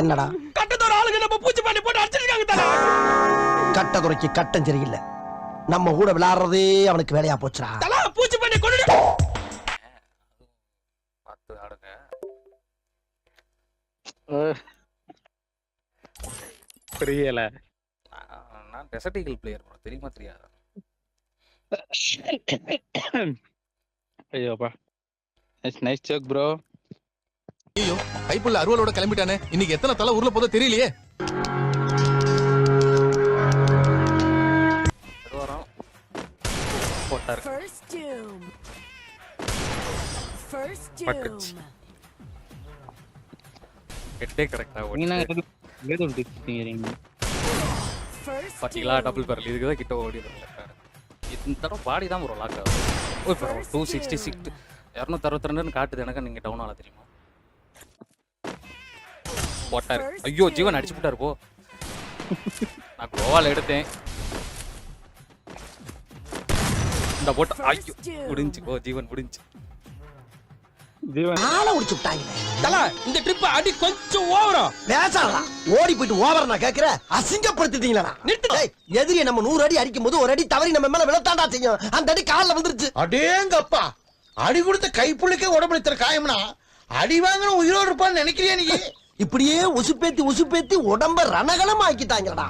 என்னடா? கட்டத்தோட ஆளுங்க நம்ம பூச்சி பண்ணி போட்டு அடிச்சிருக்காங்க தல கட்டதுரைக்கு கட்டம் சரியில்லை. நம்ம கூட விளையாடுறதே அவனுக்கு வேலையா போச்சுடா. தல பூச்சி பண்ணி கொண்டு பார்த்து ஆடுங்க. புரியல. நான் டெசர்டிகல் பிளேயர் ப்ரோ தெரியுமா தெரியாதா? ஐயோப்பா. நைஸ் நைஸ் ஜோக் ப்ரோ ஐயோ கைப்புள்ள அருவலோட கிளம்பிட்டானே. இன்னைக்கு எத்தனை தலை ஊர்ல போதோ தெரியலையே. பாத்தீங்களா. டபுள் பேரல் இதுக்கு தான் கிட்ட ஓடி இந்த தடவை பாடி தான் ப்ரோ லாக் ஆகுது. டூ சிக்ஸ்டி சிக்ஸ் இரநூத்தி அறுபத்தி ரெண்டுன்னு காட்டுது. எனக்கு நீங்க டவுன் ஆல தெரியுமா? போட்டாரு. ஐயோ ஜீவன். அடிச்சு போட்டாரு போ. நான் கோவால எடுத்தேன். இந்த போட்டு ஐயோ. முடிஞ்சு கோ ஜீவன் முடிஞ்சு. இந்த ட்ரிப் அடி கொஞ்சம் ஓவரா பேசாடா ஓடி போயிட்டு ஓவர் நான் கேக்குற அசிங்கப்படுத்திட்டீங்களா? நிறுத்துடா. டேய், எதிரி நம்ம நூறு அடி அடிக்கும் போது ஒரு அடி தவறி நம்ம மேல விழத்தாண்டா செய்யும். அந்த அடி கால்ல வந்துருச்சு அடேங்கப்பா அடி கொடுத்த கைப்புள்ளுக்கே உடம்புல இத்தனை காயம்னா அடி வாங்கின உயிரோடு இருப்பான்னு நினைக்கிறியா நீ? இப்படியே உசுப்பேத்தி உசுப்பேத்தி உடம்ப ரணகலம் ஆக்கிட்டாங்கடா